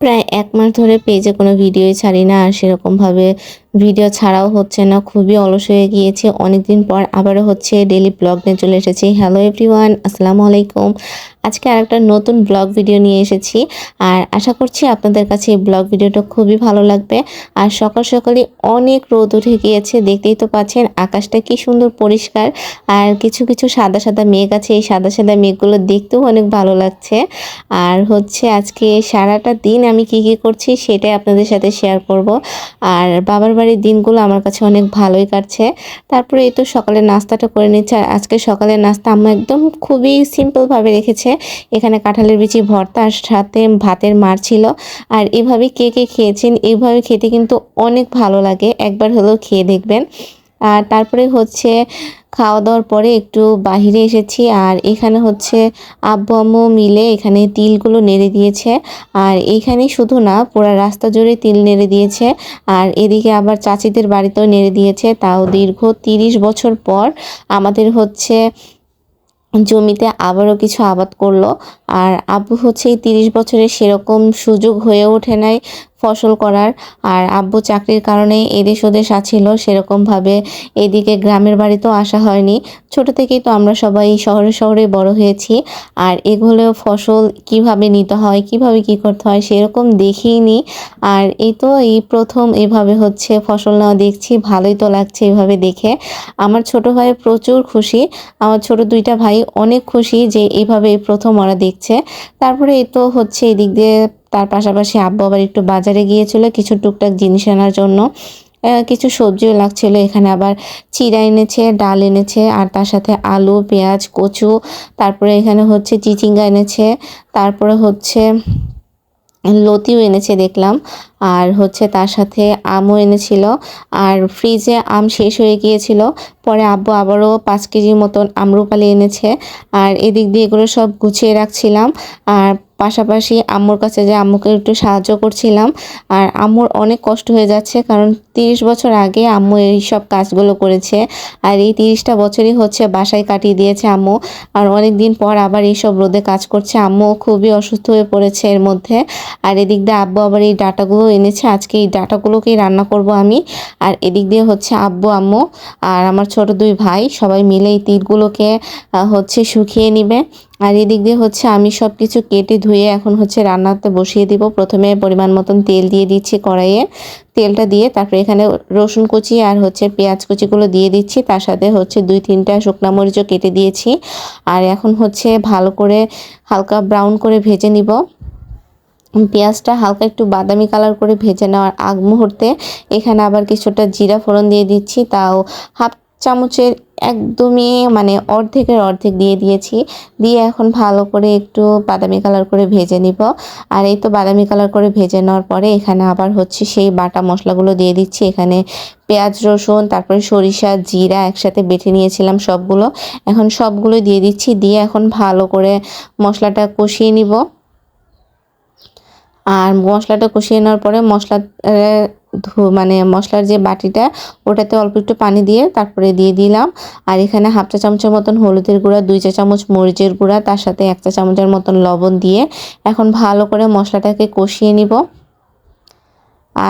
প্রায় এক মাস ধরে পেজে কোনো ভিডিওই ছাড়ি না আর সেরকমভাবে ভিডিও ছাড়াও হচ্ছে না, খুবই অলস হয়ে গিয়েছে। অনেকদিন পর আবারও হচ্ছে ডেলি ব্লগ নিয়ে চলে এসেছি। হ্যালো এভরিওয়ান আসসালামু আলাইকুম। আজকে আর একটা নতুন ব্লগ ভিডিও নিয়ে এসেছি। আর আশা করছি আপনাদের কাছে এই ব্লগ ভিডিওটা খুবই ভালো লাগবে। আর সকাল সকালে অনেক রোদ উঠে গিয়েছে, দেখতেই তো পাচ্ছেন আকাশটা কি সুন্দর পরিষ্কার। আর কিছু কিছু সাদা সাদা মেঘ আছে, এই সাদা সাদা মেঘগুলো দেখতেও অনেক ভালো লাগছে। আর হচ্ছে আজকে সারাটা দিন আমি কি কি করছি সেটাই আপনাদের সাথে শেয়ার করব। আর বাবার বাড়ির দিনগুলো আমার কাছে অনেক ভালোই কাটছে। তারপরে এই তো সকালে নাস্তাটা করে নিচ্ছে। আর আজকে সকালে নাস্তা আমার একদম খুবই সিম্পলভাবে রেখেছে। এখানে কাঁঠালের বিচি, ভর্তা আর সাথে ভাতের মার ছিল। আর এভাবে কে কে খেয়েছেন, এইভাবে খেতে কিন্তু অনেক ভালো লাগে। একবার হলেও খেয়ে দেখবেন। আর তারপরে হচ্ছে খাওয়া দাওয়ার পরে একটু বাহিরে এসেছি আর এখানে হচ্ছে আব্বু আম্মু মিলে এখানে তিলগুলো নেড়ে দিয়েছে। আর এইখানে শুধু না, পুরো রাস্তা জুড়ে তিল নেড়ে দিয়েছে। আর এদিকে আবার চাচিদের বাড়িতেও নেড়ে দিয়েছে। তাও দীর্ঘ তিরিশ বছর পর আমাদের হচ্ছে জমিতে আবারও কিছু আবাদ করল। আর আব্বু হচ্ছে এই তিরিশ বছরের সেরকম সুযোগ হয়ে ওঠে নাই। ফসল করার। আর আব্বু চাকরির কারণে এদেশ ওদেশ আছিল, সেরকমভাবে এদিকে গ্রামের বাড়িতেও আসা হয়নি। ছোট থেকেই তো আমরা সবাই শহরে শহরে বড় হয়েছি। আর এগুলো ফসল কীভাবে নিতে হয়, কীভাবে কি করতে হয়, সেরকম দেখিনি। আর এই তো এই প্রথম এভাবে হচ্ছে ফসল নেওয়া দেখছি, ভালোই তো লাগছে এভাবে দেখে। আমার ছোট ভাই প্রচুর খুশি। আমার ছোট দুইটা ভাই অনেক খুশি যে এইভাবে এই প্রথম ওরা দেখছে। তারপরে এই তো হচ্ছে এদিক দিয়ে তার পাশাপাশি আব্বু আবার একটু বাজারে গিয়েছিল কিছু টুকটাক জিনিস আনার জন্য। কিছু সবজিও লাগছিল, এখানে আবার চিরা এনেছে, ডাল এনেছে, আর তার সাথে আলু, পেঁয়াজ, কচু, তারপরে এখানে হচ্ছে চিচিঙ্গা এনেছে, তারপরে হচ্ছে লতিও এনেছে দেখলাম। আর হচ্ছে তার সাথে আমও এনেছিল। আর ফ্রিজে আম শেষ হয়ে গিয়েছিল। পরে আব্বু আবারও পাঁচ কেজির মতন আমরুপালি এনেছে। আর এদিক দিয়ে এগুলো সব গুছিয়ে রাখছিলাম। আর পাশাপাশি আম্মুর কাছে যে আম্মুকে একটু সাহায্য করছিলাম। আর আম্মুর অনেক কষ্ট হয়ে যাচ্ছে কারণ তিরিশ বছর আগে আম্মু এই সব কাজগুলো করেছে। আর এই তিরিশটা বছরই হচ্ছে বাসায় কাটিয়ে দিয়েছে আম্মু। আর অনেক দিন পর আবার এইসব রোদে কাজ করছে। আম্মু খুবই অসুস্থ হয়ে পড়েছে এর মধ্যে। আর এদিক দিয়ে আব্বু আবার এই ডাটাগুলো এনেছে, আজকে এই ডাটাগুলোকেই রান্না করব আমি। আর এদিক দিয়ে হচ্ছে আব্বু, আম্মু আর আমার ছোট দুই ভাই, সবাই মিলে এই তিলগুলোকে হচ্ছে শুকিয়ে নিবে। আর এদিক দিয়ে হচ্ছে আমি সব কিছু কেটে ধুয়ে এখন হচ্ছে রান্নাতে বসিয়ে দিব। প্রথমে পরিমাণ মতন তেল দিয়ে দিচ্ছি কড়াইয়ে। তেলটা দিয়ে তারপরে এখানে রসুন কুচি আর হচ্ছে পেঁয়াজ কুচিগুলো দিয়ে দিচ্ছি। তার সাথে হচ্ছে দুই তিনটা শুকনা মরিচও কেটে দিয়েছি। আর এখন হচ্ছে ভালো করে হালকা ব্রাউন করে ভেজে নিব। পেঁয়াজটা হালকা একটু বাদামি কালার করে ভেজে নেওয়ার আগ মুহূর্তে এখানে আবার কিছুটা জিরা ফোড়ন দিয়ে দিচ্ছি, তাও হাফ চামচের একদমই মানে অর্ধেকের অর্ধেক দিয়ে দিয়েছি, দিয়ে এখন ভালো করে একটু বাদামি কালার করে ভেজে নিব। আর এই তো বাদামি কালার করে ভেজে নেওয়ার পরে এখানে আবার হচ্ছে সেই বাটা মশলাগুলো দিয়ে দিচ্ছি, এখানে পেঁয়াজ, রসুন, তারপরে সরিষা, জিরা একসাথে বেটে নিয়েছিলাম সবগুলো, এখন সবগুলো দিয়ে দিচ্ছি, দিয়ে এখন ভালো করে মশলাটা কষিয়ে নিব। আর মশলাটা কষিয়ে নেওয়ার পরে মশলা মানে মশলার যে বাটিটা, ওটাতে অল্প একটু পানি দিয়ে তারপরে দিয়ে দিলাম। আর এখানে হাফ চা চামচের মতন হলুদের গুঁড়া, দুই চা চামচ মরিচের গুঁড়া, তার সাথে এক চা চামচের মতন লবণ দিয়ে এখন ভালো করে মশলাটাকে কষিয়ে নিব।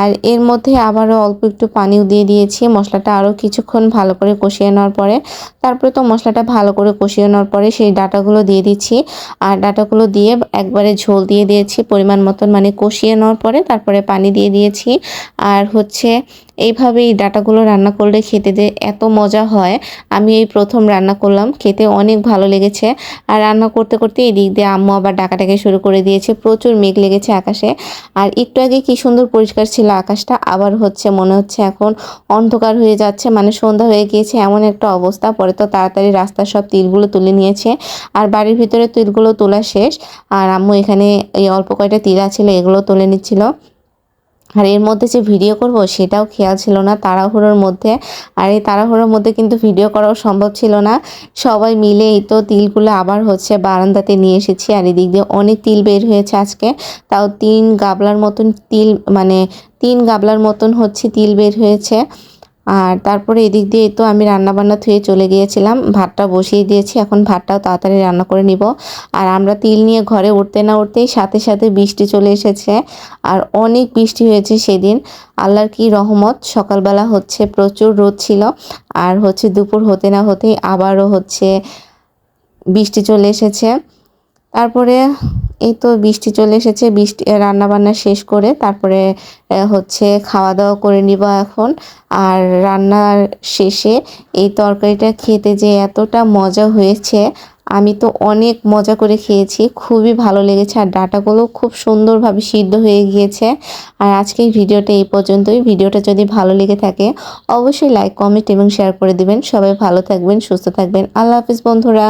আর এর মধ্যে আবারও অল্প একটু পানিও দিয়ে দিয়েছি। মশলাটা আরও কিছুক্ষণ ভালো করে কষিয়ে নেওয়ার পরে, তারপরে তো মশলাটা ভালো করে কষিয়ে নেওয়ার পরে সেই ডাটাগুলো দিয়ে দিচ্ছি। আর ডাটাগুলো দিয়ে একবারে ঝোল দিয়ে দিয়েছি পরিমাণ মতন মানে কষিয়ে নেওয়ার পরে তারপরে পানি দিয়ে দিয়েছি। আর হচ্ছে এইভাবে এই ডাটাগুলো রান্না করলে খেতে যে এত মজা হয়, আমি এই প্রথম রান্না করলাম, খেতে অনেক ভালো লেগেছে। আর রান্না করতে করতে এই দিক দিয়ে আম্মু আবার ডাকাটাকে শুরু করে দিয়েছে, প্রচুর মেঘ লেগেছে আকাশে। আর একটু আগে কি সুন্দর পরিষ্কার ছিল, আকাশটা আবার হচ্ছে মনে হচ্ছে এখন অন্ধকার হয়ে যাচ্ছে মানে সন্ধ্যা হয়ে গিয়েছে, এমন একটা অবস্থা। পরে তো তাড়াতাড়ি রাস্তার সব তিলগুলো তুলে নিয়েছে। আর বাড়ির ভিতরে তিলগুলো তোলা শেষ। আর আম্মু এখানে এই অল্প কয়টা তিল ছিল এগুলো তুলে নিচ্ছিল। আর এর মধ্যে যে ভিডিও করব, সেটাও খেয়াল ছিল না তাড়াহুড়োর মধ্যে। আর এই তাড়াহুড়োর মধ্যে কিন্তু ভিডিও করাও সম্ভব ছিল না। সবাই মিলে এই তো তিলগুলো আবার হচ্ছে বারান্দাতে নিয়ে এসেছি। আর এদিক দিয়ে অনেক তিল বের হয়েছে আজকে। তাও তিন গাবলার মতন তিল মানে তিন গাবলার মতন হচ্ছে তিল বের হয়েছে। আর তারপরে এদিক দিয়ে তো আমি রান্নাবান্না থুয়ে চলে গিয়েছিলাম। ভাতটা বসিয়ে দিয়েছি, এখন ভাতটাও তাড়াতাড়ি রান্না করে নিব। আর আমরা তিল নিয়ে ঘরে উঠতে না উঠতেই সাথে সাথে বৃষ্টি চলে এসেছে। আর অনেক বৃষ্টি হয়েছে সেদিন। আল্লাহর কি রহমত, সকালবেলা হচ্ছে প্রচুর রোদ ছিল। আর হচ্ছে দুপুর হতে না হতেই আবারও হচ্ছে বৃষ্টি চলে এসেছে। তারপরে এই তো বৃষ্টি চলে এসেছে, বৃষ্টি রান্না বান্না শেষ করে তারপরে হচ্ছে খাওয়া দাওয়া করে নিব এখন। আর রান্নার শেষে এই তরকারিটা খেতে যে এতটা মজা হয়েছে, আমি তো অনেক মজা করে খেয়েছি, খুবই ভালো লেগেছে আর ডাটাগুলো খুব সুন্দরভাবে সিদ্ধ হয়ে গিয়েছে। আর আজকে এই ভিডিওটা এই পর্যন্তই। ভিডিওটা যদি ভালো লেগে থাকে, অবশ্যই লাইক, কমেন্ট এবং শেয়ার করে দিবেন। সবাই ভালো থাকবেন, সুস্থ থাকবেন। আল্লাহ হাফিজ বন্ধুরা।